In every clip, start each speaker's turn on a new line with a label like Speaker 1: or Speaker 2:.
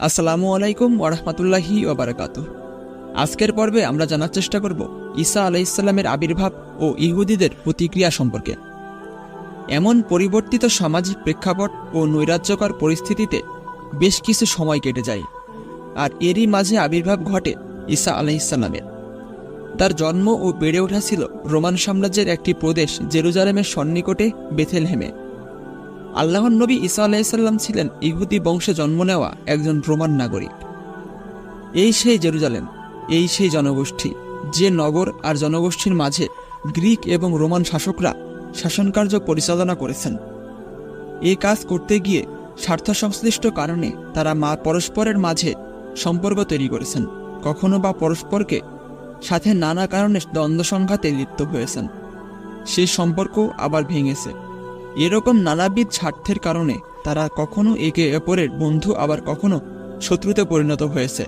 Speaker 1: আসসালামু আলাইকুম ওরহমতুল্লাহি ওবরাকাত আজকের পর্বে আমরা জানার চেষ্টা করব ঈসা আলাইসাল্লামের আবির্ভাব ও ইহুদিদের প্রতিক্রিয়া সম্পর্কে। এমন পরিবর্তিত সামাজিক প্রেক্ষাপট ও নৈরাজ্যকর পরিস্থিতিতে বেশ কিছু সময় কেটে যায়, আর এরই মাঝে আবির্ভাব ঘটে ঈসা আলাইসাল্লামের তার জন্ম ও বেড়ে ওঠা ছিল রোমান সাম্রাজ্যের একটি প্রদেশ জেরুজালেমের সন্নিকটে বেথেলহেমে। আল্লাহর নবী ঈসা আলাইসাল্লাম ছিলেন ইহুদি বংশে জন্ম নেওয়া একজন রোমান নাগরিক। এই সেই জেরুজালেম, এই সেই জনগোষ্ঠী, যে নগর আর জনগোষ্ঠীর মাঝে গ্রিক এবং রোমান শাসকরা শাসনকার্য পরিচালনা করেছেন। এই কাজ করতে গিয়ে স্বার্থ সংশ্লিষ্ট কারণে তারা মা পরস্পরের মাঝে সম্পর্ক তৈরি করেছেন, কখনো বা পরস্পরকে সাথে নানা কারণে দ্বন্দ্ব সংঘাতে লিপ্ত হয়েছেন। সেই সম্পর্ক আবার ভেঙেছে। এরকম নানাবিধ স্বার্থের কারণে তারা কখনো একে অপরের বন্ধু আবার কখনো শত্রুতে পরিণত হয়েছে।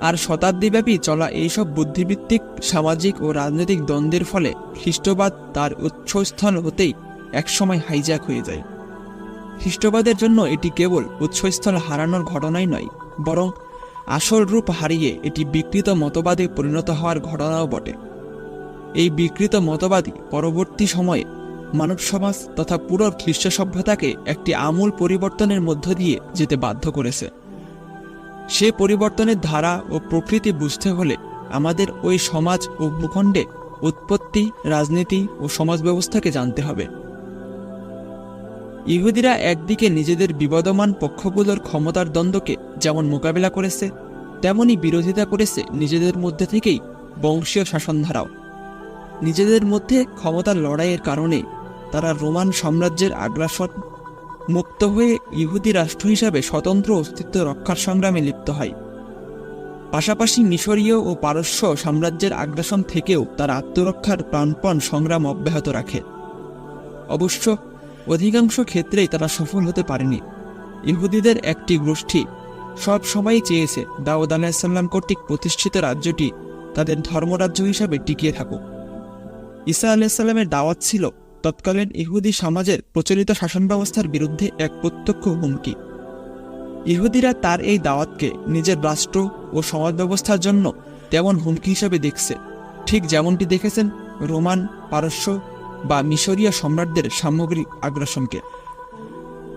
Speaker 1: আর শতাব্দীব্যাপী চলা এইসব বুদ্ধিভিত্তিক সামাজিক ও রাজনৈতিক দ্বন্দ্বের ফলে খ্রিস্টবাদ তার উৎসস্থল হতেই একসময় হাইজ্যাক হয়ে যায়। খ্রিস্টবাদের জন্য এটি কেবল উৎসস্থল হারানোর ঘটনাই নয়, বরং আসল রূপ হারিয়ে এটি বিকৃত মতবাদে পরিণত হওয়ার ঘটনাও বটে। এই বিকৃত মতবাদী পরবর্তী সময়ে মানব সমাজ তথা পুরো খ্রিস্ট সভ্যতাকে একটি আমূল পরিবর্তনের মধ্য দিয়ে যেতে বাধ্য করেছে। সে পরিবর্তনের ধারা ও প্রকৃতি বুঝতে হলে আমাদের ওই সমাজ ও ভূখণ্ডে উৎপত্তি, রাজনীতি ও সমাজ ব্যবস্থাকে জানতে হবে। ইহুদিরা একদিকে নিজেদের বিবদমান পক্ষগুলোর ক্ষমতার দ্বন্দ্বকে যেমন মোকাবেলা করেছে, তেমনি বিরোধিতা করেছে নিজেদের মধ্যে থেকেই বংশীয় শাসনধারাও। নিজেদের মধ্যে ক্ষমতার লড়াইয়ের কারণে তারা রোমান সাম্রাজ্যের আগ্রাসন মুক্ত হয়ে ইহুদি রাষ্ট্র হিসাবে স্বতন্ত্র অস্তিত্ব রক্ষার সংগ্রামে লিপ্ত হয়। পাশাপাশি মিশরীয় ও পারস্য সাম্রাজ্যের আগ্রাসন থেকেও তার আত্মরক্ষার প্রাণপণ সংগ্রাম অব্যাহত রাখে। অবশ্য অধিকাংশ ক্ষেত্রেই তারা সফল হতে পারেনি। ইহুদিদের একটি গোষ্ঠী সব সময় চেয়েছে দাউদ আলাহিসাল্লাম কর্তৃক প্রতিষ্ঠিত রাজ্যটি তাদের ধর্মরাজ্য হিসাবে টিকিয়ে থাকুক। ঈসা আলাইসাল্লামের দাওয়াত ছিল তৎকালীন ইহুদি সমাজের প্রচলিত শাসন ব্যবস্থার বিরুদ্ধে এক প্রত্যক্ষ হুমকি। ইহুদিরা তার এই দাওয়াতকে নিজের রাষ্ট্র ও সমাজ ব্যবস্থার জন্য তেমন হুমকি হিসাবে দেখছে। ঠিক যেমনটি দেখেছেন রোমান পারস্য বা মিশরীয় সম্রাটদের সামগ্রিক আগ্রাসনকে।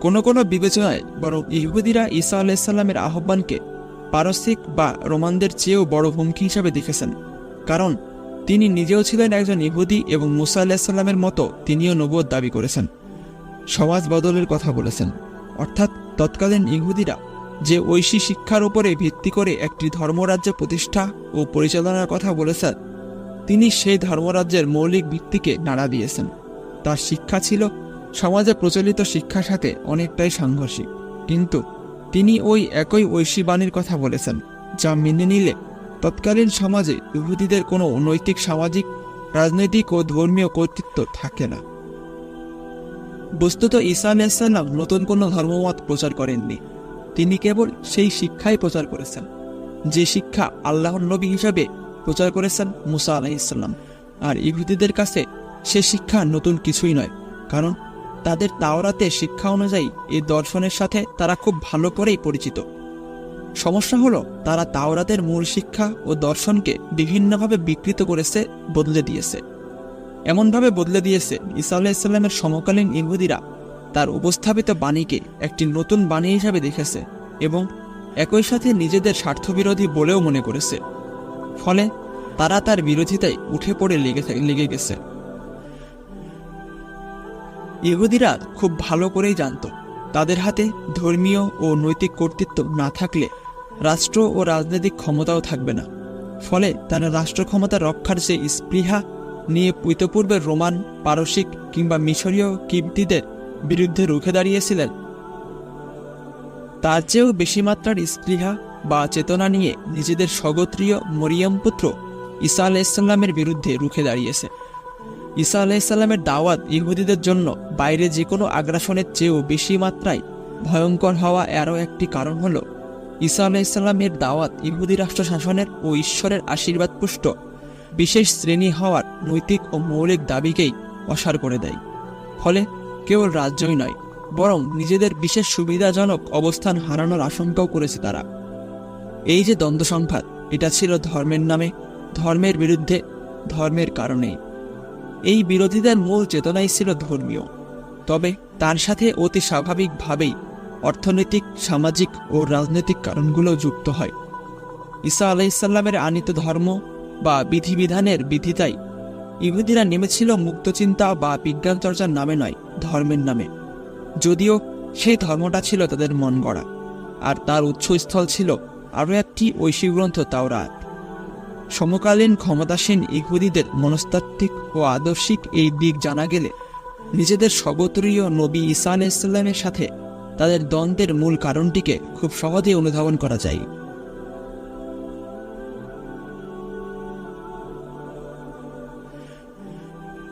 Speaker 1: কোনো কোনো বিবেচনায় বরং ইহুদিরা ঈসা আলাইসাল্লামের আহ্বানকে পারসিক বা রোমানদের চেয়েও বড় হুমকি হিসাবে দেখেছেন। কারণ তিনি নিজেও ছিলেন একজন ইহুদি এবং মুসা আলাহিসাল্লামের মতো তিনিও নবুয়ত দাবি করেছেন। সমাজ বদলের কথা বলেছেন। অর্থাৎ তৎকালীন ইহুদিরা যে ঐশী শিক্ষার উপরে ভিত্তি করে একটি ধর্মরাজ্য প্রতিষ্ঠা ও পরিচালনার কথা বলেছেন, তিনি সেই ধর্মরাজ্যের মৌলিক ভিত্তিকে নাড়া দিয়েছেন। তার শিক্ষা ছিল সমাজে প্রচলিত শিক্ষার সাথে অনেকটাই সাংঘর্ষিক। কিন্তু তিনি ওই একই ঐশী বাণীর কথা বলেছেন, যা মেনে নিলে তৎকালীন সমাজে ইহুদিদের কোনো নৈতিক, সামাজিক, রাজনৈতিক ও ধর্মীয় কর্তৃত্ব থাকে না। বস্তুত ঈসা আলাইসাল্লাম নতুন কোনো ধর্মমত প্রচার করেননি। তিনি কেবল সেই শিক্ষাই প্রচার করেছেন, যে শিক্ষা আল্লাহর নবী হিসাবে প্রচার করেছেন মুসা আলাইসাল্লাম আর ইহুদিদের কাছে সে শিক্ষা নতুন কিছুই নয়, কারণ তাদের তাওরাতে শিক্ষা অনুযায়ী এই দর্শনের সাথে তারা খুব ভালো করেই পরিচিত। সমস্যা হলো তারা তাওরাতের মূল শিক্ষা ও দর্শনকে বিভিন্নভাবে বিকৃত করেছে, বদলে দিয়েছে। এমনভাবে বদলে দিয়েছে ইসা আলাহিসাল্লামের সমকালীন ইহুদিরা তার উপস্থাপিত বাণীকে একটি নতুন বাণী হিসাবে দেখেছে এবং একই সাথে নিজেদের স্বার্থবিরোধী বলেও মনে করেছে। ফলে তারা তার বিরোধিতায় উঠে পড়ে লেগে লেগে গেছে। ইহুদিরা খুব ভালো করেই জানত, তাদের হাতে ধর্মীয় ও নৈতিক কর্তৃত্ব না থাকলে রাষ্ট্র ও রাজনৈতিক ক্ষমতাও থাকবে না। ফলে তারা রাষ্ট্র ক্ষমতা রক্ষার যে স্পৃহা নিয়ে ইতপূর্বে রোমান, পারসিক কিংবা মিশরীয় কিবতিদের বিরুদ্ধে রুখে দাঁড়িয়েছিলেন, তার চেয়েও বেশি মাত্রার স্পৃহা বা চেতনা নিয়ে নিজেদের স্বগোত্রীয় মরিয়ম পুত্র ঈসা আলাইসাল্লামের বিরুদ্ধে রুখে দাঁড়িয়েছে। ঈসা আলাইসাল্লামের দাওয়াত ইহুদিদের জন্য বাইরে যে কোনো আগ্রাসনের চেয়েও বেশি মাত্রায় ভয়ঙ্কর হওয়া আরও একটি কারণ হল ঈসা আলাইসাল্লামের দাওয়াত ইহুদি রাষ্ট্র শাসনের ও ঈশ্বরের আশীর্বাদ পুষ্ট। বিশেষ শ্রেণি হওয়ার নৈতিক ও মৌলিক দাবিকেই অসার করে দেয়। ফলে কেবল রাজ্যই নয়, বরং নিজেদের বিশেষ সুবিধাজনক অবস্থান হারানোর আশঙ্কাও করেছে তারা। এই যে দ্বন্দ্ব সংঘাত, এটা ছিল ধর্মের নামে, ধর্মের বিরুদ্ধে, ধর্মের কারণেই এই বিরোধীদের মূল চেতনাই ছিল ধর্মীয়। তবে তার সাথে অতি স্বাভাবিকভাবেই অর্থনৈতিক, সামাজিক ও রাজনৈতিক কারণগুলো যুক্ত হয়। ঈসা আলাইসাল্লামের আনিত ধর্ম বা বিধিবিধানের বিধিতাই ইহুদিরা নেমেছিল মুক্তচিন্তা বা বিজ্ঞান চর্চার নামে নয়, ধর্মের নামে। যদিও সেই ধর্মটা ছিল তাদের মন গড়া, আর তার উৎসস্থল ছিল আরও একটি ঐশী গ্রন্থ তাওরাত। সমকালীন ক্ষমতাসীন ইহুদিদের মনস্তাত্ত্বিক ও আদর্শিক এই দিক জানা গেলে নিজেদের সগোত্রীয় নবী ঈসা আলাইসাল্লামের সাথে তাদের দ্বন্দ্বের মূল কারণটিকে খুব সহজেই অনুধাবন করা যায়।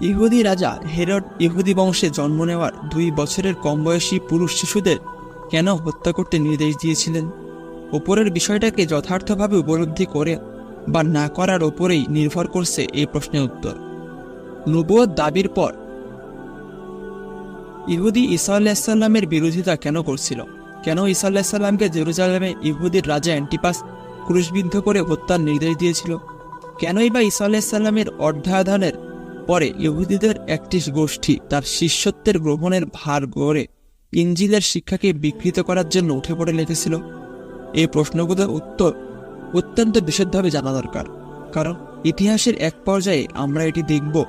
Speaker 1: ইহুদি রাজা হেরড ইহুদি বংশে জন্ম নেওয়ার দুই বছরের কম বয়সী পুরুষ শিশুদের কেন হত্যা করতে নির্দেশ দিয়েছিলেন? ওপরের বিষয়টাকে যথার্থভাবে উপলব্ধি করে বা না করার ওপরেই নির্ভর করছে এই প্রশ্নের উত্তর। নবুয়ত দাবির পর ইহুদি ঈসা আল্লাহিসাল্লামের বিরোধিতা কেন করছিল? কেন ঈসা আল্লাহিসাল্লামকে জেরুজালেমে ইহুদির রাজা অ্যান্টিপাস ক্রুশবিদ্ধ করে হত্যার নির্দেশ দিয়েছিল? কেনই বা ঈসা আল্লাহিসাল্লামের অর্ধায়ধানের পরে ইহুদিদের একটি গোষ্ঠী তার শিষ্যত্বের গ্রহণের ভার গড়ে ইঞ্জিলের শিক্ষাকে বিকৃত করার জন্য উঠে পড়ে লেগেছিল এই প্রশ্নগুলোর উত্তর অত্যন্ত বিশদভাবে জানা দরকার। কারণ ইতিহাসের এক পর্যায়ে আমরা এটি দেখব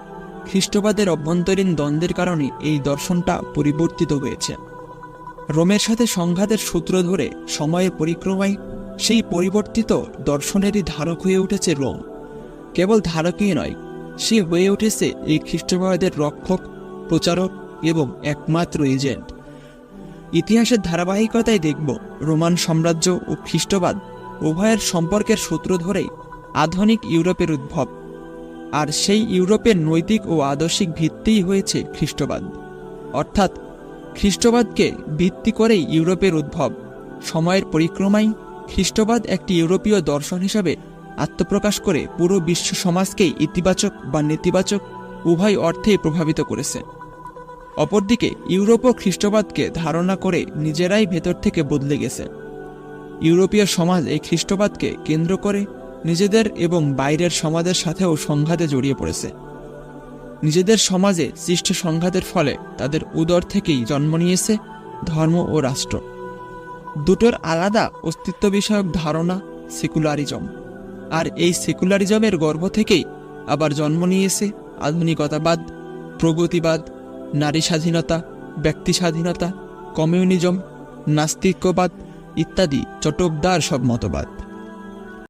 Speaker 1: খ্রিস্টবাদের অভ্যন্তরীণ দ্বন্দ্বের কারণে এই দর্শনটা পরিবর্তিত হয়েছে। রোমের সাথে সংঘাতের সূত্র ধরে সময়ের পরিক্রমায় সেই পরিবর্তিত দর্শনেরই ধারক হয়ে উঠেছে রোম। কেবল ধারকই নয়, সে হয়ে উঠেছে এই খ্রিস্টবাদের রক্ষক, প্রচারক এবং একমাত্র এজেন্ট। ইতিহাসের ধারাবাহিকতায় দেখব, রোমান সাম্রাজ্য ও খ্রিস্টবাদ উভয়ের সম্পর্কের সূত্র ধরেই আধুনিক ইউরোপের উদ্ভব। আর সেই ইউরোপের নৈতিক ও আদর্শিক ভিত্তিই হয়েছে খ্রিস্টবাদ। অর্থাৎ খ্রিস্টবাদকে ভিত্তি করেই ইউরোপের উদ্ভব। সময়ের পরিক্রমায় খ্রিস্টবাদ একটি ইউরোপীয় দর্শন হিসাবে আত্মপ্রকাশ করে পুরো বিশ্ব সমাজকেই ইতিবাচক বা নেতিবাচক উভয় অর্থেই প্রভাবিত করেছে। অপরদিকে ইউরোপও খ্রিস্টবাদকে ধারণা করে নিজেরাই ভেতর থেকে বদলে গেছে। ইউরোপীয় সমাজ এই খ্রিস্টবাদকে কেন্দ্র করে নিজেদের এবং বাইরের সমাজের সাথেও সংঘাতে জড়িয়ে পড়েছে। নিজেদের সমাজে সৃষ্ট সংঘাতের ফলে তাদের উদর থেকেই জন্ম নিয়েছে ধর্ম ও রাষ্ট্র। দুটোর আলাদা অস্তিত্ব বিষয়ক ধারণা সেকুলারিজম। আর এই সেকুলারিজমের গর্ভ থেকেই আবার জন্ম নিয়েছে আধুনিকতাবাদ, প্রগতিবাদ, নারী স্বাধীনতা, ব্যক্তি স্বাধীনতা, কমিউনিজম, নাস্তিক্যবাদ ইত্যাদি চটকদার সব মতবাদ।